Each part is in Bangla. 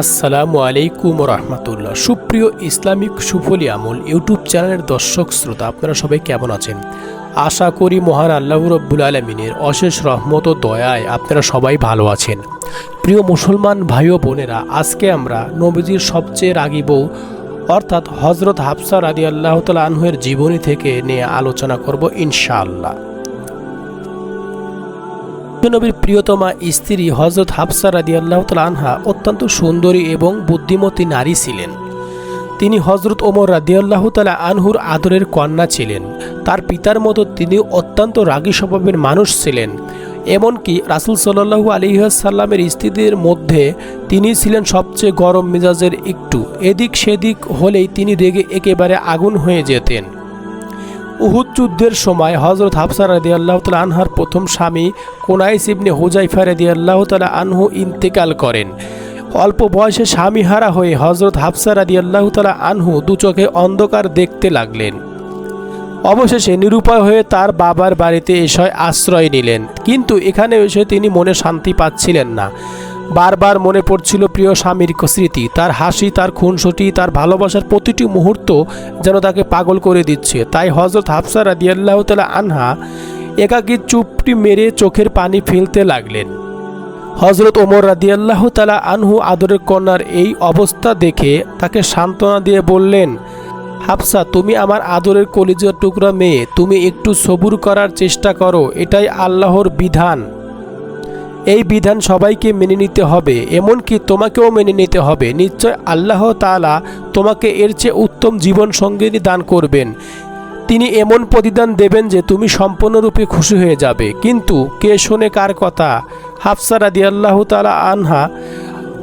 আসসালামু আলাইকুম রহমতুল্লাহ সুপ্রিয় ইসলামিক সুফলি আমল ইউটিউব চ্যানেলের দর্শক শ্রোতা, আপনারা সবাই কেমন আছেন? আশা করি মহান আল্লাহ রব্বুল আলমিনের অশেষ রহমত ও দয়ায় আপনারা সবাই ভালো আছেন। প্রিয় মুসলমান ভাই ও বোনেরা, আজকে আমরা নবীজির সবচেয়ে রাগী বউ, অর্থাৎ হজরত হাফসা রাদি আল্লাহ তালা আনহুয়ের জীবনী থেকে নিয়ে আলোচনা করব ইনশাআল্লাহ। নবীর প্রিয়তমা স্ত্রী হজরত হাফসা রাদি আল্লাহ আনহা অত্যন্ত সুন্দরী এবং বুদ্ধিমতী নারী ছিলেন। তিনি হজরত ওমর রাদিয়াল্লাহ তালা আনহুর আদরের কন্যা ছিলেন। তার পিতার মতো তিনি অত্যন্ত রাগী স্বভাবের মানুষ ছিলেন। এমনকি রাসুল সাল্লাহু আলিহাসাল্লামের স্ত্রীদের মধ্যে তিনি ছিলেন সবচেয়ে গরম মেজাজের একটু। এদিক সেদিক হলেই তিনি রেগে একেবারে আগুন হয়ে যেতেন। উহুদ যুদ্ধের সময় হজরত হাফসা রাদি আল্লাহ তালা আনহার প্রথম স্বামী কোনাইস ইবনে হুজাইফা রাদি আল্লাহ তালা আনহু ইন্তেকাল করেন। অল্প বয়সে স্বামীহারা হয়ে হজরত হাফসা রাদি আল্লাহ তালা আনহু দু চোখে অন্ধকার দেখতে লাগলেন। অবশেষে নিরুপায় হয়ে তার বাবার বাড়িতে এসে আশ্রয় নিলেন। কিন্তু এখানে এসে তিনি মনে শান্তি পাচ্ছিলেন না। বারবার মনে পড়ছিল প্রিয় স্বামীর স্মৃতি। তার হাসি, তার খুনসুটি, তার ভালোবাসার প্রতিটি মুহূর্ত যেন তাকে পাগল করে দিচ্ছে। তাই হজরত হাফসা রাদিয়াল্লাহ তালা আনহা একাকী চুপটি মেরে চোখের পানি ফেলতে লাগলেন। হজরত ওমর রাদিয়াল্লাহ তালা আনহু আদরের কন্যার এই অবস্থা দেখে তাকে সান্ত্বনা দিয়ে বললেন, হাফসা, তুমি আমার আদরের কলিজার টুকরা মেয়ে। তুমি একটু সবুর করার চেষ্টা করো। এটাই আল্লাহর বিধান। এই বিধান সবাইকে মেনে নিতে হবে, এমনকি তোমাকেও মেনে নিতে হবে। নিশ্চয় আল্লাহ তাআলা তোমাকে এর চেয়ে উত্তম জীবন সঙ্গিনী দান করবেন। তিনি এমন প্রতিদান দেবেন যে তুমি সম্পূর্ণরূপে খুশি হয়ে যাবে। কিন্তু কে শোনে কার কথা? হাফসা রাদি আল্লাহ তালা আনহা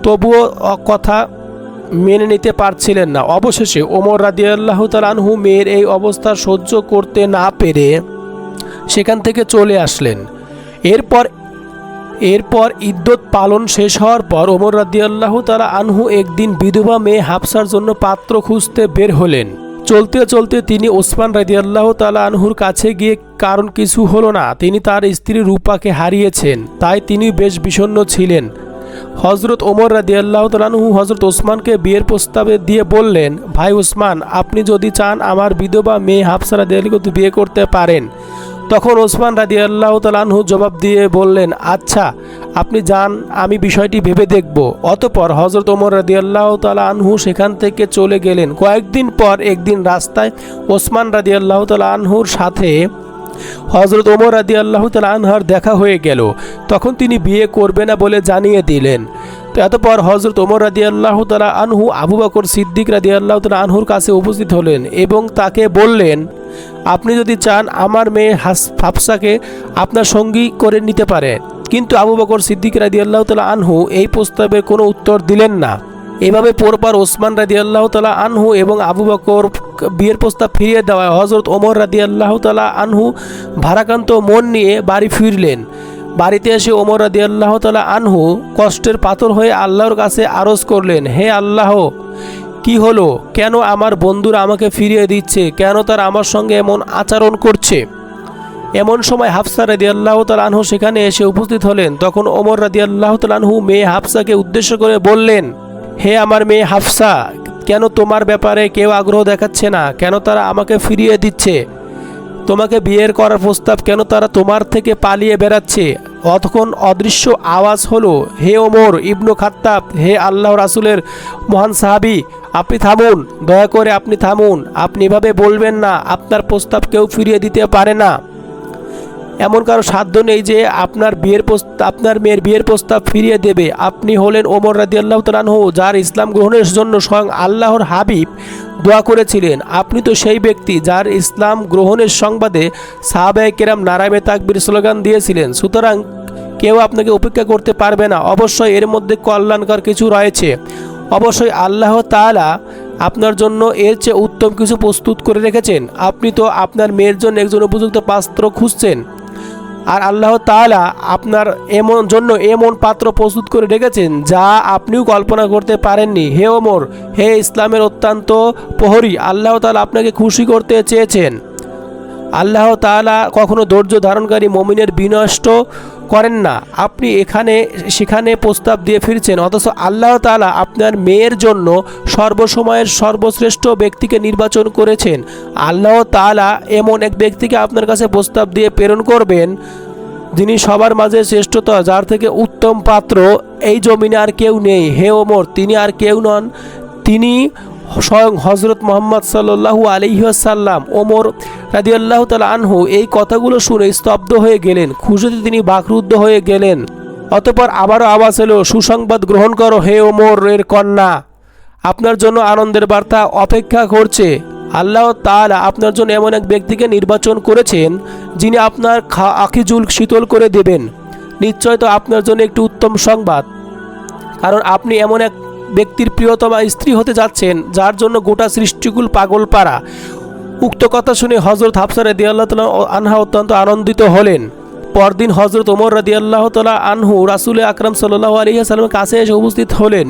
তবুও কথা মেনে নিতে পারছিলেন না। অবশেষে ওমর রাদি আল্লাহ আনহু মেয়ের এই অবস্থা সহ্য করতে না পেরে সেখান থেকে চলে আসলেন। এরপর এরপর ইদ্যত পালন শেষ হওয়ার পর ওমর রাদিয়াল্লাহু তারা আনহু একদিন বিধবা মেয়ে হাফসার জন্য পাত্র খুঁজতে বের হলেন। চলতে চলতে তিনি ওসমান রাদিয়াল্লাহ তালা আনহুর কাছে গিয়ে কারণ কিছু হলো না, তিনি তার স্ত্রী রূপাকে হারিয়েছেন, তাই তিনি বেশ বিষণ্ণ ছিলেন। হজরত ওমর রাদিয়াল্লাহ তালানহু হজরত ওসমানকে বিয়ের প্রস্তাবে দিয়ে বললেন, ভাই ওসমান, আপনি যদি চান আমার বিধবা মেয়ে হাফসা রাদিয়াল্লাহকে বিয়ে করতে পারেন তখন ওসমান রাদি আল্লাহ তালানহু জবাব দিয়ে বললেন আচ্ছা আপনি যান, আমি বিষয়টি ভেবে দেখব। অতপর হজরত ওমর রাদি আল্লাহ তালা আনহু সেখান থেকে চলে গেলেন। কয়েকদিন পর একদিন রাস্তায় ওসমান রাদি আল্লাহ তালা আনহুর সাথে হজরত ওমর রাদি আল্লাহ তালা আনহার দেখা হয়ে গেল। তখন তিনি বিয়ে করবে না বলে জানিয়ে দিলেন। তো এতপর হজরত ওমর রাদি আল্লাহ তালা আনহু, আবু বকর সিদ্দিক রাদি আল্লাহ তালা আনহুর কাছে উপস্থিত হলেন এবং তাকে বললেন, আপনি যদি চান আমার মেয়ে হাস, হাফসাকে আপনার সঙ্গী করে নিতে পারে। কিন্তু আবু বকর সিদ্দিক রাদি আল্লাহ তালা আনহু এই প্রস্তাবে কোনো উত্তর দিলেন না। এভাবে পরপর ওসমান রাদি আল্লাহ তালা আনহু এবং আবু বকর বিয়ের প্রস্তাব ফিরিয়ে দেওয়ায় হজরত ওমর রাদি আল্লাহ তালা আনহু ভারাক্রান্ত মন নিয়ে বাড়ি ফিরলেন। বাড়িতে এসে ওমর রাদি আল্লাহ তালা আনহু কষ্টের পাথর হয়ে আল্লাহর কাছে আরজ করলেন, হে আল্লাহ, কি হলো? কেন আমার বন্ধুরা আমাকে ফিরিয়ে দিচ্ছে? কেন তারা আমার সঙ্গে এমন আচরণ করছে? এমন সময় হাফসা রাদি আল্লাহ আনহু সেখানে এসে উপস্থিত হলেন। তখন ওমর রাদি আল্লাহ আনহু মেয়ে হাফসাকে উদ্দেশ্য করে বললেন, হে আমার মেয়ে হাফসা, কেন তোমার ব্যাপারে কেউ আগ্রহ দেখাচ্ছে না? কেন তারা আমাকে ফিরিয়ে দিচ্ছে? তোমাকে বিয়ের করার প্রস্তাব কেন তারা তোমার থেকে পালিয়ে বেড়াচ্ছে? অতক্ষণ অদৃশ্য আওয়াজ হলো, হে ওমর ইবনু খাত্তাব, হে আল্লাহ রাসুলের মহান সাহাবি, আপনি থামুন, দয়া করে আপনি থামুন, আপনি এভাবে বলবেন না, আপনার প্রস্তাব কেউ ফিরিয়ে দিতে পারে না। এমন কারও সাধ্য নেই যে আপনার বিয়ের প্রস্তাব আপনার মেয়ের বিয়ের প্রস্তাব ফিরিয়ে দেবে। আপনি হলেন ওমর রাদি আল্লাহ তালানহু যার ইসলাম গ্রহণের জন্য স্বয়ং আল্লাহর হাবিব দোয়া করেছিলেন। আপনি তো সেই ব্যক্তি যার ইসলাম গ্রহণের সংবাদে সাহাবায় কেরাম নারায়মে তাকবির স্লোগান দিয়েছিলেন। সুতরাং কেউ আপনাকে উপেক্ষা করতে পারবে না। অবশ্যই এর মধ্যে কল্যাণকর কিছু রয়েছে। অবশ্যই আল্লাহ তাআলা আপনার জন্য এর চেয়ে উত্তম কিছু প্রস্তুত করে রেখেছেন। আপনি তো আপনার মেয়ের জন্য একজন উপযুক্ত পাত্র খুঁজছেন। আর আল্লাহ তালা আপনার এমন জন্য এমন পাত্র প্রস্তুত করে রেখেছেন যা আপনিও কল্পনা করতে পারেননি। হে ওমর, হে ইসলামের অত্যন্ত প্রহরী, আল্লাহ তালা আপনাকে খুশি করতে চেয়েছেন। আল্লাহ তাআলা কখনো ধৈর্য ধারণকারী মমিনের বিনষ্ট করেন না। আপনি এখানে, সেখানে প্রস্তাব দিয়ে ফিরছেন, অথচ আল্লাহ তাআলা আপনার মেয়ের জন্য সর্বসময়ের সর্বশ্রেষ্ঠ ব্যক্তিকে নির্বাচন করেছেন। আল্লাহ তাআলা এমন এক ব্যক্তিকে আপনার কাছে প্রস্তাব দিয়ে প্রেরণ করবেন, যিনি সবার মাঝে শ্রেষ্ঠতা, যার থেকে উত্তম পাত্র, এই জমিনে আর কেউ নেই। হে ওমর, তিনি আর কেউ নন। তিনি স্বয়ং হজরত মোহাম্মদ সাল্লু আলিহাসাল্লাম ওমর রাদিয়াল্লাহ তাল আনহু এই কথাগুলো শুনে স্তব্ধ হয়ে গেলেন। খুশিতে তিনি বাকরুদ্ধ হয়ে গেলেন। অতপর আবারও আওয়াজ এলো, সুসংবাদ গ্রহণ করো হে ওমর এর কন্যা। আপনার জন্য আনন্দের বার্তা অপেক্ষা করছে। আল্লাহ তাল আপনার জন্য এমন এক ব্যক্তিকে নির্বাচন করেছেন, যিনি আপনার খা আখিজুল শীতল করে দেবেন। নিশ্চয় তো আপনার জন্য একটি উত্তম সংবাদ। কারণ আপনি এমন এক ব্যক্তির প্রিয়তমা স্ত্রী হতে যাচ্ছেন, যার জন্য গোটা সৃষ্টিকুল পাগল পাড়া উক্ত কথা শুনে হজরত হাফসা রাদি আল্লাহ তালা আনহা অত্যন্ত আনন্দিত হলেন। পরদিন হজরত ওমর রাদি আল্লাহ তালা আনহু রাসুল আকরাম সাল্লাহ আলিয়াসাল্লামের কাছে এসে উপস্থিত হলেন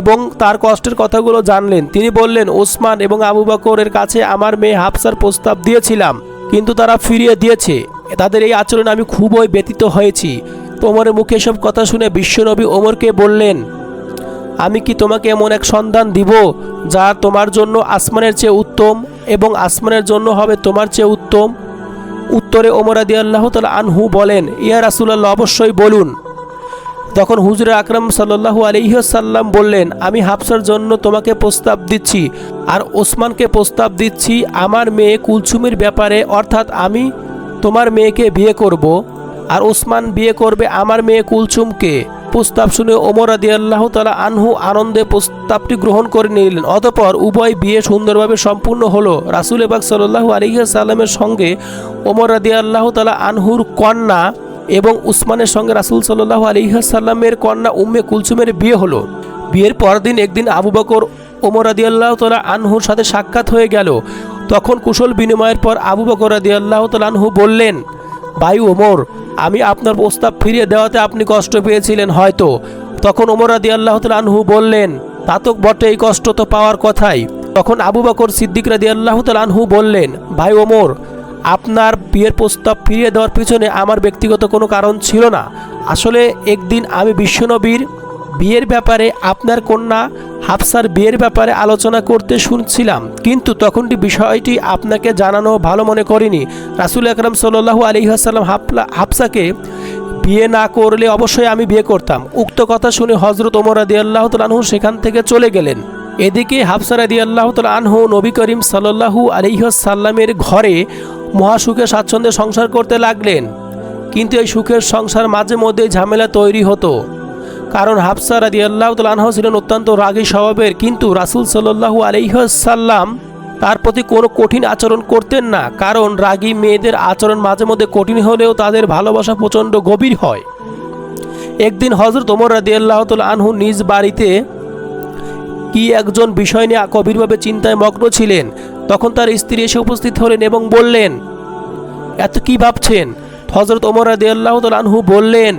এবং তার কষ্টের কথাগুলো জানলেন। তিনি বললেন, ওসমান এবং আবু বকরের কাছে আমার মেয়ে হাফসার প্রস্তাব দিয়েছিলাম, কিন্তু তারা ফিরিয়ে দিয়েছে। তাদের এই আচরণে আমি খুবই ব্যতীত হয়েছি। ওমরের মুখে এসব কথা শুনে বিশ্বনবী ওমরকে বললেন আমি কি তোমাকে এমন এক সন্ধান দিব যা তোমার জন্য আসমানের চেয়ে উত্তম এবং আসমানের জন্য হবে তোমার চেয়ে উত্তম? উত্তরে ওমরাদি আল্লাহ তালা আনহু বলেন, ইয়া রাসুলাল্লাহ, অবশ্যই বলুন। তখন হুজুর আকরাম সাল্লাহু আলিহাসাল্লাম বললেন, আমি হাফসার জন্য তোমাকে প্রস্তাব দিচ্ছি আর ওসমানকে প্রস্তাব দিচ্ছি আমার মেয়ে কুলসুমের ব্যাপারে, অর্থাৎ আমি তোমার মেয়েকে বিয়ে করব আর ওসমান বিয়ে করবে আমার মেয়ে কুলসুমকে। প্রস্তাব শুনে ওমর আদি আল্লাহ তালা আনহু আনন্দে প্রস্তাবটি গ্রহণ করে নিলেন। অতপর উভয় বিয়ে সুন্দরভাবে সম্পূর্ণ হলো। রাসুল এবাক সাল্লাহু আলিহাসাল্লামের সঙ্গে ওমর আদি আল্লাহ তালা আনহুর কন্যা এবং উসমানের সঙ্গে রাসুল সাল্লাহ আলিহাসাল্লামের কন্যা উম্মে কুলসুমের বিয়ে হলো। বিয়ের পরদিন একদিন আবু বকর ওমর আদি আল্লাহ তালা আনহুর সাথে সাক্ষাৎ হয়ে গেল। তখন কুশল বিনিময়ের পর আবু বকর আদি আল্লাহ তালা আনহু বললেন ভাই ওমর, আমি আপনার প্রস্তাব ফিরিয়ে দেওয়াতে আপনি কষ্ট পেয়েছিলেন হয়তো। তখন ওমর আদি আল্লাহ আনহু বললেন, তা তো বটে এই কষ্ট তো পাওয়ার কথাই। তখন আবু বকর সিদ্দিক রাদি আল্লাহ আনহু বললেন, ভাই ওমর, আপনার বিয়ের প্রস্তাব ফিরিয়ে দেওয়ার পিছনে আমার ব্যক্তিগত কোনো কারণ ছিল না। আসলে একদিন আমি বিশ্বনবীর বিয়ের ব্যাপারে আপনার কন্যা হাফসার বিয়ের ব্যাপারে আলোচনা করতে শুনছিলাম, কিন্তু তখনটি বিষয়টি আপনাকে জানানো ভালো মনে করিনি। রাসুল আকরম সাল্লু আলিহাসাল্লাম হাফলা, হাফসাকে বিয়ে না করলে অবশ্যই আমি বিয়ে করতাম। উক্ত কথা শুনে হজরত ওমর আদি আল্লাহ তালহু সেখান থেকে চলে গেলেন। এদিকে হাফসার আদি আল্লাহ আনহু নবী করিম সাল্লাহু আলিহাসাল্লামের ঘরে মহাসুখে স্বাচ্ছন্দ্যে সংসার করতে লাগলেন। কিন্তু এই সুখের সংসার মাঝে মধ্যে ঝামেলা তৈরি হতো। কারণ হাফসা রাদি আল্লাহ তালাহ ছিলেন অত্যন্ত রাগী স্বভাবের, কিন্তু রাসুল সাল্লাহু আলহ্লাম তার প্রতি কোনো কঠিন আচরণ করতেন না। কারণ রাগী মেয়েদের আচরণ মাঝে মধ্যে কঠিন হলেও তাদের ভালোবাসা প্রচণ্ড গভীর হয়। একদিন হজরত ওমর রাদি আল্লাহ আনহু নিজ বাড়িতে কি একজন বিষয় নিয়ে গভীরভাবে চিন্তায় মগ্ন ছিলেন, তখন তার স্ত্রী এসে উপস্থিত হলেন এবং বললেন, এত কি ভাবছেন? হজরত ওমর রাদি আল্লাহ আনহু বললেন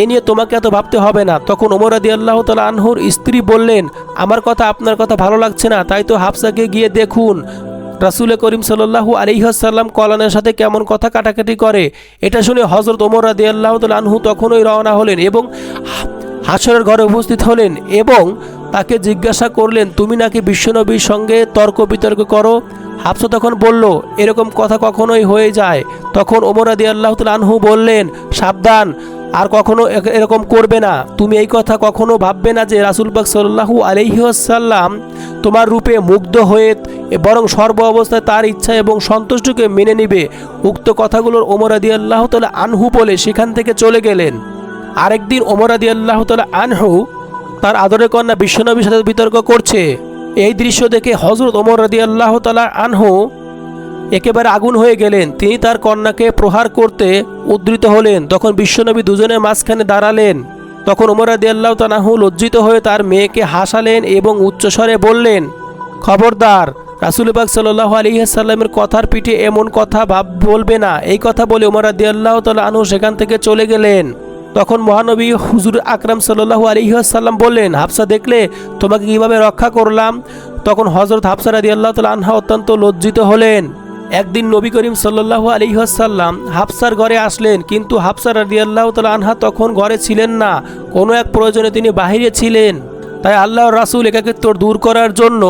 এ নিয়ে তোমাকে এত ভাবতে হবে না। তখন ওমর আদি আল্লাহ তালা আনহুর স্ত্রী বললেন, আমার কথা, আপনার কথা ভালো লাগছে না, তাই তো হাফসাকে গিয়ে দেখুন। রাসুল করিম সাল্লাহু আলিহাসাল্লাম কলানের সাথে কেমন কথা কাটাকাটি করে। এটা শুনে হজরত ওমর আদি আল্লাহ আনহু তখনই রওনা হলেন এবং হাসরের ঘরে উপস্থিত হলেন এবং তাকে জিজ্ঞাসা করলেন, তুমি নাকি বিশ্বনবীর সঙ্গে তর্ক বিতর্ক করো? হাফসা তখন বলল, এরকম কথা কখনোই হয়ে যায়। তখন ওমর আদি আল্লাহ আনহু বললেন, সাবধান আর কখনো এরকম করবে না। তুমি এই কথা কখনো ভাববে না যে রাসুল পাক সাল্লাহু আলহিহাসাল্লাম তোমার রূপে মুগ্ধ হয়ে বরং সর্ব অবস্থায় তার ইচ্ছা এবং সন্তুষ্টকে মেনে নিবে। উক্ত কথাগুলোর ওমর আদি আল্লাহ তালা আনহু বলে সেখান থেকে চলে গেলেন। আরেকদিন ওমর আদি আল্লাহ তালা আনহু তার আদরের কন্যা বিশ্বনবীর সাথে বিতর্ক করছে। এই দৃশ্য দেখে হজরত ওমর রাদি আল্লাহ তালা আনহু একেবারে আগুন হয়ে গেলেন। তিনি তার কন্যাকে প্রহার করতে উদ্ধৃত হলেন। তখন বিশ্বনবী দুজনের মাঝখানে দাঁড়ালেন। তখন ওমর আদি আল্লাহ তানাহু লজ্জিত হয়ে তার মেয়েকে হাসালেন এবং উচ্চস্বরে বললেন, খবরদার রাসুলবাগ সাল্লাহ আলিহাসাল্লামের কথার পিঠে এমন কথা ভাব, বলবে না। এই কথা বলে ওমর আদি আল্লাহ তাল আনহু সেখান থেকে চলে গেলেন। তখন মহানবী হুজুর আকরাম সাল্লাহু আলিহাসাল্লাম বললেন, হাফসা, দেখলে তোমাকে কীভাবে রক্ষা করলাম? তখন হজরত হাফসা রাদি আল্লাহ তাল আনহা অত্যন্ত লজ্জিত হলেন। একদিন নবী করিম সাল্লাহ আলিহাসাল্লাম হাফসার ঘরে আসলেন, কিন্তু হাফসার রাজিয়াল্লাহ তাল আনহা তখন ঘরে ছিলেন না, কোনো এক প্রয়োজনে তিনি বাহিরে ছিলেন। তাই আল্লাহ রাসুল একাকিত্ব দূর করার জন্য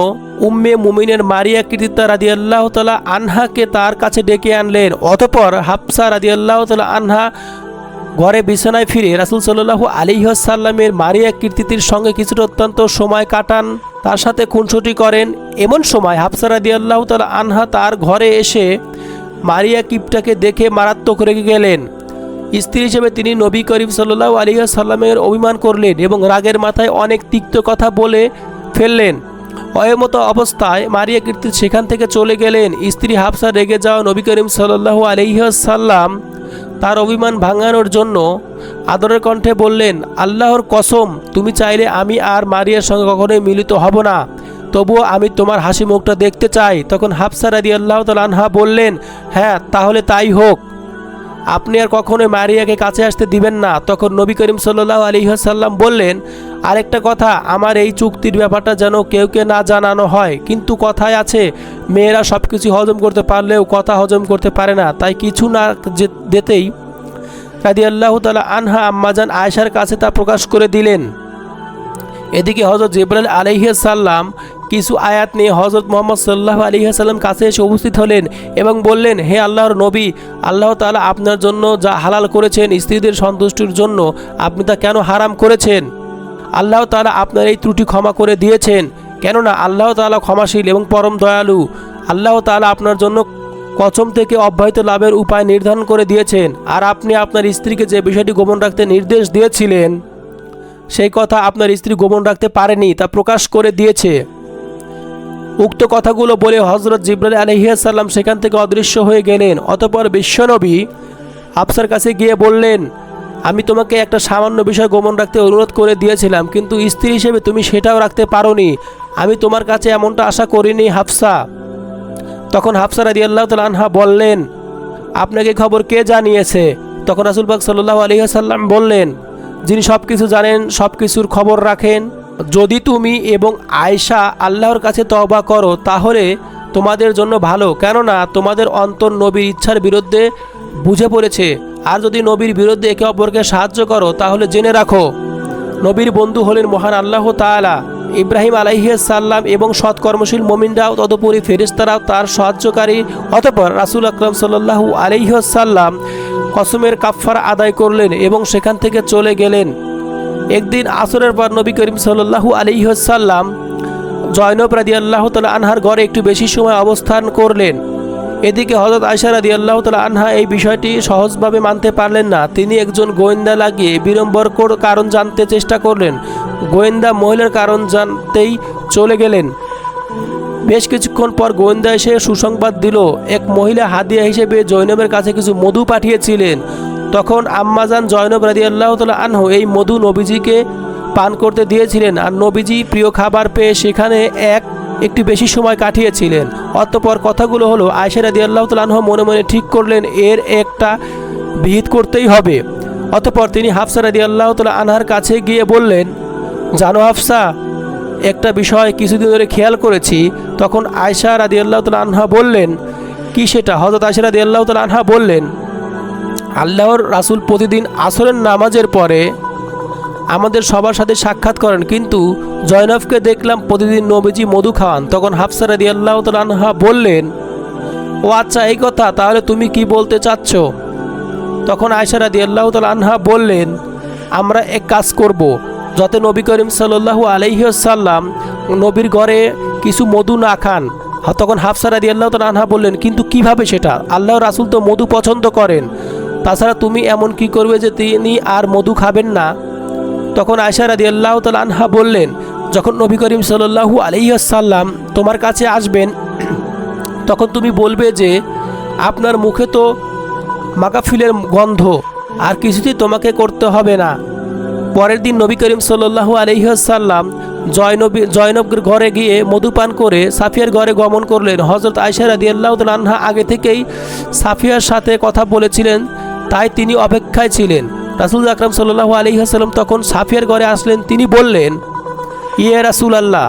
উম্মে মুমিনের মারিয়া কৃতিত্বা রাদি আল্লাহ তালা আনহাকে তার কাছে ডেকে আনলেন। অতপর হাফসা রাদি আল্লাহ তালা আনহা ঘরে বিছানায় ফিরে রাসুল সাল্লাহু আলিহাসাল্লামের মারিয়া কীর্তিতির সঙ্গে কিছুটা অত্যন্ত সময় কাটান। তার সাথে খুনসুটি করেন। এমন সময় হাফসা রাদি আল্লাহ তালা আনহা তার ঘরে এসে মারিয়া কিপটাকে দেখে মারাত্মক রেগে গেলেন। স্ত্রী হিসেবে তিনি নবী করিম সাল্লাহ আলিয়া সাল্লামের অভিমান করলেন এবং রাগের মাথায় অনেক তিক্ত কথা বলে ফেললেন। অয়মত অবস্থায় মারিয়া কীর্তি সেখান থেকে চলে গেলেন। স্ত্রী হাফসা রেগে যাওয়া নবী করিম সাল্লাহ আলিহাসাল্লাম তার অভিমান ভাঙানোর জন্য আদরের কণ্ঠে বললেন, আল্লাহর কসম, তুমি চাইলে আমি আর মারিয়ার সঙ্গে কখনোই মিলিত হব না। তবুও আমি তোমার হাসি মুখটা দেখতে চাই। তখন হাফসা রাদি আল্লাহ আনহা বললেন হ্যাঁ তাহলে তাই হোক। আপনি আর কখনোই মারিয়াকে কাছে আসতে দিবেন না। তখন নবী করিম সাল্লাহ আলিহাসাল্লাম বললেন, আরেকটা কথা, আমার এই চুক্তির ব্যাপারটা যেন কেউ কে না জানানো হয়। কিন্তু কথায় আছে, মেয়েরা সব কিছু হজম করতে পারলেও কথা হজম করতে পারে না। তাই কিছু না যেতেই রাদি আল্লাহ তালা আনহা আম্মাজান আয়েশার কাছে তা প্রকাশ করে দিলেন। এদিকে হজরত জিব্রাইল আলহিসাল্লাম কিছু আয়াত নিয়ে হজরত মোহাম্মদ সাল্লাহ আলহিহাসাল্লাম কাছে এসে উপস্থিত হলেন এবং বললেন, হে আল্লাহর নবী, আল্লাহ তালা আপনার জন্য যা হালাল করেছেন স্ত্রীদের সন্তুষ্টির জন্য আপনি তা কেন হারাম করেছেন? আল্লাহ তালা আপনার এই ত্রুটি ক্ষমা করে দিয়েছেন, কেননা আল্লাহ তাআলা ক্ষমাশীল এবং পরম দয়ালু। আল্লাহ তালা আপনার জন্য কচম থেকে অব্যাহত লাভের উপায় নির্ধারণ করে দিয়েছেন, আর আপনি আপনার স্ত্রীকে যে বিষয়টি গোপন রাখতে নির্দেশ দিয়েছিলেন, সেই কথা আপনার স্ত্রী গোপন রাখতে পারেনি, তা প্রকাশ করে দিয়েছে। উক্ত কথাগুলো বলে হজরত জিব্রাইল আলহিয়াসাল্লাম সেখান থেকে অদৃশ্য হয়ে গেলেন। অতপর বিশ্বনবী আফসার কাছে গিয়ে বললেন, আমি তোমাকে একটা সামান্য বিষয় গোপন রাখতে অনুরোধ করে দিয়েছিলাম, কিন্তু স্ত্রী হিসেবে তুমি সেটাও রাখতে পারোনি। আমি তোমার কাছে এমনটা আশা করিনি, হাফসা। তখন হাফসা রাদি আল্লাহ আনহা বললেন, আপনাকে খবর কে জানিয়েছে? তখন রাসুলবাগ সাল্লাহ আলহিহাসাল্লাম বললেন, যিনি সব কিছু জানেন সব কিছুর খবর রাখেন। যদি তুমি এবং আয়শা আল্লাহর কাছে তওবা করো, তাহলে তোমাদের জন্য ভালো। কেননা তোমাদের অন্তর নবীর ইচ্ছার বিরুদ্ধে বুঝে পড়েছে। আর যদি নবীর বিরুদ্ধে একে অপরকে সাহায্য করো, তাহলে জেনে রাখো, নবীর বন্ধু হলেন মহান আল্লাহ তাআলা। ইব্রাহিম আলাইসাল্লাম এবং সৎকর্মশীল মমিনরাও তদুপরি ফেরিস্তারাও তার সাহায্যকারী। অতপর রাসুল আকরম সাল্লাহু আলাইসাল্লাম কসমের কাফারা আদায় করলেন এবং সেখান থেকে চলে গেলেন। একদিন আসরের পর নবী করিম সাল্লাহু আলাইসাল্লাম জয়নব রাদি আল্লাহ তালা আনহার ঘরে একটু বেশি সময় অবস্থান করলেন। এদিকে হজরত আয়সা রাদি আল্লাহ তালা আনহা এই বিষয়টি সহজভাবে মানতে পারলেন না। তিনি একজন গোয়েন্দা লাগিয়ে বিড়ম্বর কর- কারণ জানতে চেষ্টা করলেন। গোয়েন্দা মহিলার কারণ জানতেই চলে গেলেন। বেশ কিছুক্ষণ পর গোয়েন্দা এসে সুসংবাদ দিল, এক মহিলা হাদিয়া হিসেবে জৈনবের কাছে কিছু মধু পাঠিয়েছিলেন। তখন আম্মাজান জয়নব রাজি আল্লাহ তালা আনহু এই মধু নবীজিকে পান করতে দিয়েছিলেন। আর নবীজি প্রিয় খাবার পেয়ে সেখানে এক, একটু বেশি সময় কাটিয়েছিলেন। অতঃপর কথাগুলো হলো আয়সা রাদি আল্লাহ তালাহ মনে মনে ঠিক করলেন, এর একটা বিহিত করতেই হবে। অতপর তিনি হাফসা রাদি আল্লাহ তালা আনহার কাছে গিয়ে বললেন, জানো হাফসা, একটা বিষয় কিছুদিন ধরে খেয়াল করেছি। তখন আয়সা রাদি আল্লাহ তালা আনহা বললেন, কি সেটা? হজরত আয়সা রাদি আল্লাহ তালা আনহা বললেন আল্লাহর রাসূল প্রতিদিন আসরের নামাজের পরে আমাদের সবার সাথে সাক্ষাৎ করেন। কিন্তু জয়নবকে দেখলাম প্রতিদিন নবীজি মধু খাওয়ান। তখন হাফসা রাদি আল্লাহ তালা আনহা বললেন, ও আচ্ছা এই কথা, তাহলে তুমি কি বলতে চাচ্ছ? তখন আয়সা রাদি আল্লাহ আনহা বললেন, আমরা এক কাজ করব। যাতে নবী করিম সাল্লাল্লাহু আলাইসাল্লাম নবীর ঘরে কিছু মধু না খান। তখন হাফসা রাদি আল্লাহ আনহা বললেন, কিন্তু কীভাবে সেটা? আল্লাহ রাসুল তো মধু পছন্দ করেন। তাছাড়া তুমি এমন কি করবে যে তিনি আর মধু খাবেন না? তখন আয়সা রাদি আল্লাহ আনহা বললেন, যখন নবী করিম সাল্লাল্লাহু আলাইসাল্লাম তোমার কাছে আসবেন, তখন তুমি বলবে যে, আপনার মুখে তো মাকাফিলের গন্ধ, আর কিছুতেই তোমাকে করতে হবে না। পরের দিন নবী করিম সাল্লাল্লাহু আলহিহাসাল্লাম জয়নবী জয়নবের ঘরে গিয়ে মধুপান করে সাফিয়ার ঘরে গমন করলেন। হজরত আয়সা রাদি আল্লাহ আনহা আগে থেকেই সাফিয়ার সাথে কথা বলেছিলেন। তাই তিনি অপেক্ষায় ছিলেন। রাসুল আকরাম সাল্লাল্লাহু আলহিহাসাল্লাম তখন সাফিয়ার ঘরে আসলেন। তিনি বললেন ইয়ে রাসুল আল্লাহ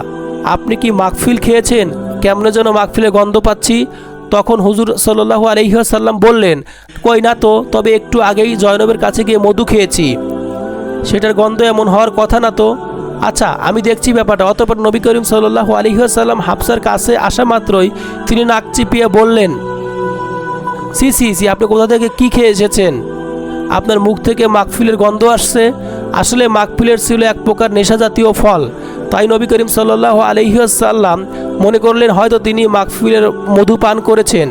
আপনি কি মাকফিল খেয়েছেন? কেমন যেন মাকফিলে গন্ধ পাচ্ছি? তখন হুজুর সাল্লাহু আলহিহাসাল্লাম বললেন, কই না তো, তবে একটু আগেই জয়নবের কাছে গিয়ে মধু খেয়েছি। সেটার গন্ধ এমন হওয়ার কথা না তো? আচ্ছা আমি দেখছি ব্যাপারটা। অতপর নবী করিম সাল্লাহু আলহিহাসাল্লাম হাফসার কাছে আসা মাত্রই তিনি নাক চিপিয়ে বললেন সি সি সি, আপনি কোথা থেকে কি খেয়ে এসেছেন? আপনার মুখ থেকে মাকফিলের গন্ধ আসছে। আসলে মাকফিলের ছিল এক প্রকার নেশা জাতীয় ফল। তাই নবী করিম সাল্লাহ আলহিহাসাল্লাম মনে করলেন, হয়তো তিনি মাকফিলের মধু পান করেছেন।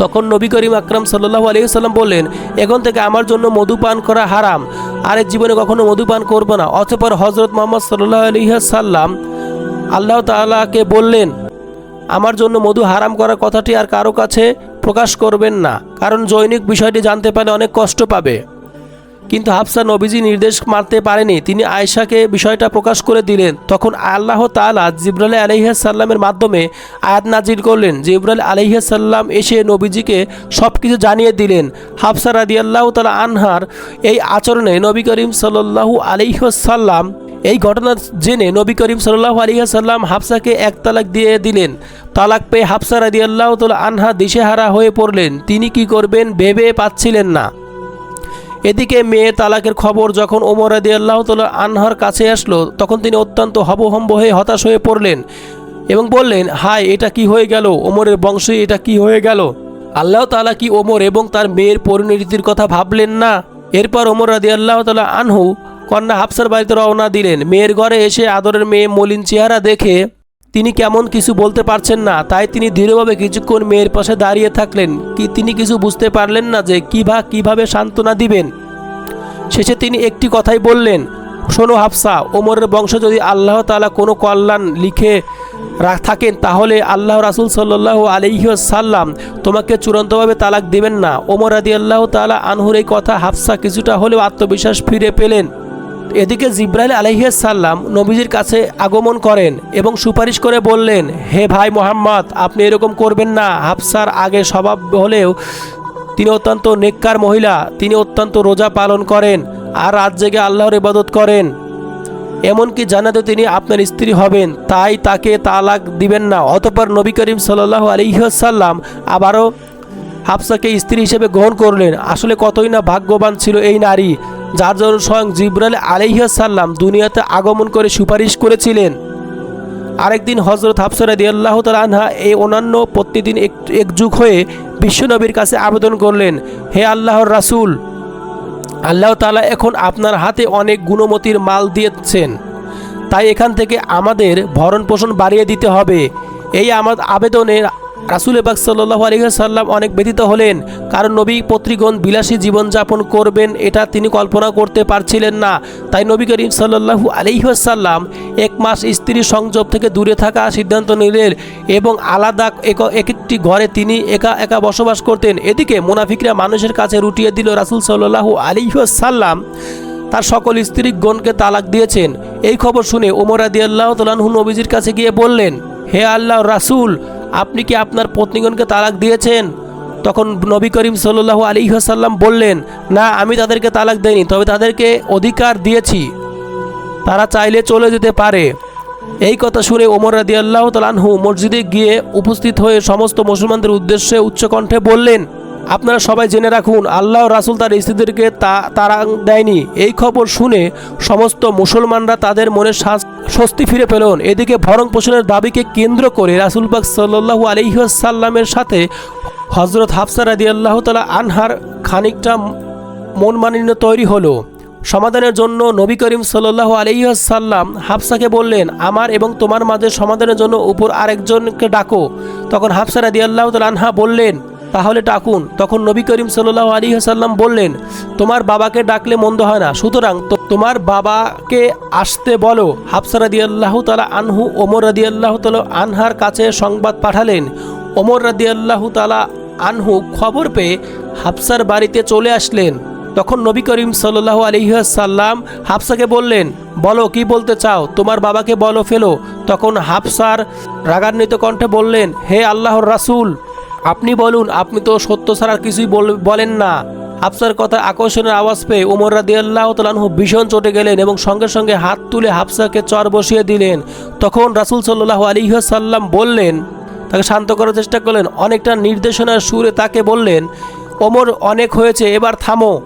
তখন নবী করিম আকরাম সাল্লাহ আলহিহাল্লাম বললেন, এখন থেকে আমার জন্য মধু পান করা হারাম। আরেক জীবনে কখনো মধু পান করব না। অতপর হজরত মোহাম্মদ সাল্লাহ আলহিহাসাল্লাম আল্লাহ তাআলাকে বললেন, আমার জন্য মধু হারাম করার কথাটি আর কারও কাছে প্রকাশ করবেন না, কারণ জৈনিক বিষয়টি জানতে পারলে অনেক কষ্ট পাবে। কিন্তু হাফসা নবীজি নির্দেশ মানতে পারেনি, তিনি আয়েশাকে বিষয়টা প্রকাশ করে দিলেন। তখন আল্লাহ তাআলা জিব্রাইল আলহিহাসাল্লামের মাধ্যমে আয়াত নাজির করলেন জিব্রাইল আলহিহাসাল্লাম এসে নবীজিকে সব কিছু জানিয়ে দিলেন। হাফসা রাদি আল্লাহ তালা আনহার এই আচরণে নবী করিম সাল্লাহু আলহিহাসাল্লাম এই ঘটনা জেনে নবী করিম সাল্লাহ আলিয়াসাল্লাম হাফসাকে এক তালাক দিয়ে দিলেন। তালাক পেয়ে হাফসা রাদি আল্লাহ আনহা দিশেহারা হয়ে পড়লেন। তিনি কি করবেন ভেবে পাচ্ছিলেন না। এদিকে মেয়ে তালাকের খবর যখন ওমর আদি আল্লাহ তালা আনহার কাছে আসলো, তখন তিনি অত্যন্ত হবহম্ব হয়ে হতাশ হয়ে পড়লেন এবং বললেন, হায়, এটা কি হয়ে গেল? ওমরের বংশে এটা কি হয়ে গেল? আল্লাহ তালা কি ওমর এবং তার মেয়ের পরিণতির কথা ভাবলেন না? এরপর ওমর রাদি আল্লাহ তালা আনহু কন্যা হাফসার বাড়িতে রওনা দিলেন। মেয়ের ঘরে এসে আদরের মেয়ে মলিন চেহারা দেখে তিনি কেমন কিছু বলতে পারছেন না, তাই তিনি দৃঢ়ভাবে কিছুক্ষণ মেয়ের পাশে দাঁড়িয়ে থাকলেন। কি তিনি কিছু বুঝতে পারলেন না যে কিভা কীভাবে সান্ত্বনা দিবেন? শেষে তিনি একটি কথাই বললেন, শোনো হাফসা, ওমরের বংশ যদি আল্লাহ তালা কোনো কল্যাণ লিখে থাকেন, তাহলে আল্লাহ রাসুল সাল্লাহ আলহিসাল্লাম তোমাকে চূড়ান্তভাবে তালাক দিবেন না। ওমর আদি আল্লাহ তাআলা আনহুর এই কথা হাফসা কিছুটা হলেও আত্মবিশ্বাস ফিরে পেলেন। এদিকে জিব্রাইল আলহিসাল্লাম নবীজির কাছে আগমন করেন এবং সুপারিশ করে বললেন, হে ভাই মোহাম্মদ, আপনি এরকম করবেন না। হাফসার আগে স্বভাব হলেও তিনি অত্যন্ত নেককার মহিলা, তিনি অত্যন্ত রোজা পালন করেন আর রাত জেগে আল্লাহর ইবাদত করেন। এমনকি জানাতে তিনি আপনার স্ত্রী হবেন, তাই তাকে তালাক দিবেন না। অতপর নবী করিম সাল্লাহ আলিহাসাল্লাম আবারও হাফসাকে স্ত্রী হিসেবে গ্রহণ করলেন। আসলে কতই না ভাগ্যবান ছিল এই নারী, যার জন্য স্বয়ং জিব্রাইল আলিহাসাল্লাম দুনিয়াতে আগমন করে সুপারিশ করেছিলেন। আরেকদিন হজরত হাফসরাদি আল্লাহ আনহা এই অন্যান্য প্রতিদিন এক, একযুগ হয়ে বিশ্বনবীর কাছে আবেদন করলেন, হে আল্লাহর রাসূল, আল্লাহ তাআলা এখন আপনার হাতে অনেক গুণমতির মাল দিয়েছেন। তাই এখান থেকে আমাদের ভরণ পোষণ বাড়িয়ে দিতে হবে। এই আমার আবেদনে রাসুল এবাক সাল্লাহ আলহিহাসাল্লাম অনেক ব্যথিত হলেন। কারণ নবী পত্রিগণ বিলাসী জীবনযাপন করবেন, এটা তিনি কল্পনা করতে পারছিলেন না। তাই নবী করিম সাল্লাহু আলহিহাসাল্লাম এক মাস স্ত্রী সংযোগ থেকে দূরে থাকা সিদ্ধান্ত নিলেন এবং আলাদা এক এক একটি ঘরে তিনি একা একা বসবাস করতেন। এদিকে মুনাফিকরা মানুষের কাছে রুটিয়ে দিল রাসুল সাল্লাহু আলিহাসাল্লাম তার সকল স্ত্রীগণকে তালাক দিয়েছেন। এই খবর শুনে ওমর আদি আল্লাহ তালাহু নবীজির কাছে গিয়ে বললেন, হে আল্লাহ রাসূল আপনি কি আপনার পত্নীগণকে তালাক দিয়েছেন? তখন নবী করিম সাল্লাহু আলিহাসাল্লাম বললেন, না, আমি তাদেরকে তালাক দেইনি, তবে তাদেরকে অধিকার দিয়েছি। তারা চাইলে চলে যেতে পারে। এই কথা শুনে ওমর রাদি আল্লাহ তালানহু মসজিদে গিয়ে উপস্থিত হয়ে সমস্ত মুসলমানদের উদ্দেশ্যে উচ্চকণ্ঠে বললেন আপনারা সবাই জেনে রাখুন, আল্লাহ রাসুল তার স্ত্রীদেরকে তা, তারা দেয়নি। এই খবর শুনে সমস্ত মুসলমানরা তাদের মনে স্বস্তি ফিরে পেলেন এদিকে ভরণ পোষণের দাবিকে কেন্দ্র করে রাসুল পাক সাল্লাহু আলহিহাসাল্লামের সাথে হজরত হাফসা রাদি আল্লাহ তালা আনহার খানিকটা মন মানিন্য তৈরি হলো। সমাধানের জন্য নবী করিম সাল্লাহ আলহিহাসাল্লাম হাফসাকে বললেন, আমার এবং তোমার মাঝে সমাধানের জন্য উপর আরেকজনকে ডাকো। তখন হাফসা রাদি আল্লাহ তালা আনহা বললেন তাহলে ডাকুন। তখন নবী করিম সাল্লাহ আলী হাসাল্লাম বললেন, তোমার বাবাকে ডাকলে মন্দ হয় না। সুতরাং তোমার বাবাকে আসতে বলো। হাফসা রাদি আল্লাহ তালা আনহু, ওমর রাদি আল্লাহ তালা আনহার কাছে সংবাদ পাঠালেন। ওমর রাদি আল্লাহ তালা আনহু খবর পেয়ে হাফসার বাড়িতে চলে আসলেন। তখন নবী করিম সাল্লাহ আলহিহাসাল্লাম হাফসাকে বললেন, বলো, কি বলতে চাও? তোমার বাবাকে বলো, ফেলো। তখন হাফসার রাগান্বিত কণ্ঠে বললেন, হে আল্লাহর রাসূল আপনি বলুন, আপনি তো সত্য ছাড়া কিছুই বল- বলেন না। হাফসার কথা আকর্ষণের আওয়াজ পেয়ে ওমর রাদি আল্লাহ তালানহু ভীষণ চটে গেলেন এবং সঙ্গে সঙ্গে হাত তুলে হাফসাকে চর বসিয়ে দিলেন। তখন রাসূল সাল্লাহ আলিহাসাল্লাম বললেন, তাকে শান্ত করার চেষ্টা করলেন, অনেকটা নির্দেশনার সুরে তাকে বললেন, ওমর, অনেক হয়েছে, এবার থামো।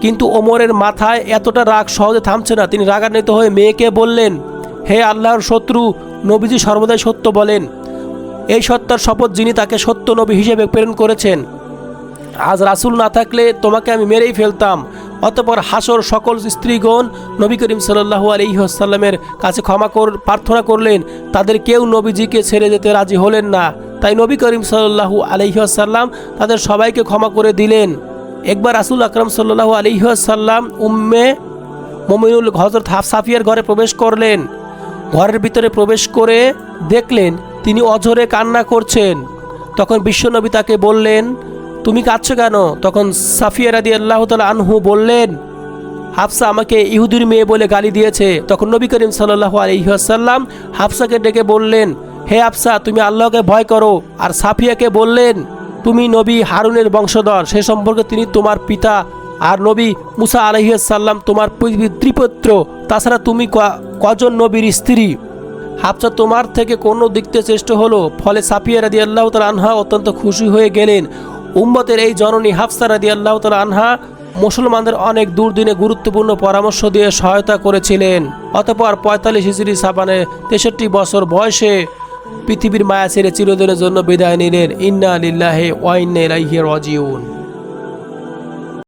কিন্তু ওমরের মাথায় এতটা রাগ সহজে থামছে না। তিনি রাগান্বিত হয়ে মেয়েকে বললেন, হে আল্লাহর শত্রু, নবীজি সর্বদাই সত্য বলেন। এই সত্তার শপথ যিনি তাকে সত্য নবী হিসেবে প্রেরণ করেছেন। আজ রাসূল না থাকলে তোমাকে আমি মেরেই ফেলতাম। অতপর হাসর সকল স্ত্রীগণ নবী করিম সাল্লাহু আলহিহাসাল্লামের কাছে ক্ষমা কর, প্রার্থনা করলেন, তাদের কেউ নবীজিকে ছেড়ে যেতে রাজি হলেন না। তাই নবী করিম সাল্লাহু আলহিহাসাল্লাম তাদের সবাইকে ক্ষমা করে দিলেন। একবার রাসুল আকরম সাল্লাহু আলহিহাসাল্লাম উম্মে মমিনুল হজরত হাফ সাফিয়ার ঘরে প্রবেশ করলেন। ঘরের ভিতরে প্রবেশ করে দেখলেন তিনি অঝরে কান্না করছেন। তখন বিশ্বনবী তাকে বললেন, তুমি কাঁদছো কেন? তখন সাফিয়া রাদি আল্লাহ তালা আনহু বললেন, হাফসা আমাকে ইহুদির মেয়ে বলে গালি দিয়েছে। তখন নবী করিম সাল্লাহ আলহিহাসাল্লাম হাফসাকে ডেকে বললেন, হে হাফসা, তুমি আল্লাহকে ভয় করো। আর সাফিয়াকে বললেন, তুমি নবী হারুনের বংশধর, সে সম্পর্কে তিনি তোমার পিতা। আর নবী মুসা আলহিসাল্লাম তোমার পিতৃপুত্র তাছাড়া তুমি কজন নবীর স্ত্রী? হাফসা তোমার থেকে কোনো দিকতে চেষ্ট হলো। ফলে সাফিয়া রাদি আল্লাহ তাল আনহা অত্যন্ত খুশি হয়ে গেলেন। উম্মতের এই জননী হাফসা রাদি আল্লাহ তাল আনহা মুসলমানদের অনেক দূর দিনে গুরুত্বপূর্ণ পরামর্শ দিয়ে সহায়তা করেছিলেন। অতপর পঁয়তাল্লিশ হিজড়ি সাবানে তেষট্টি বছর বয়সে পৃথিবীর মায়া ছেড়ে চিরদিনের জন্য বিদায় নিলেন। ইন্না লিল্লাহে ইলাইহি রাজিউন।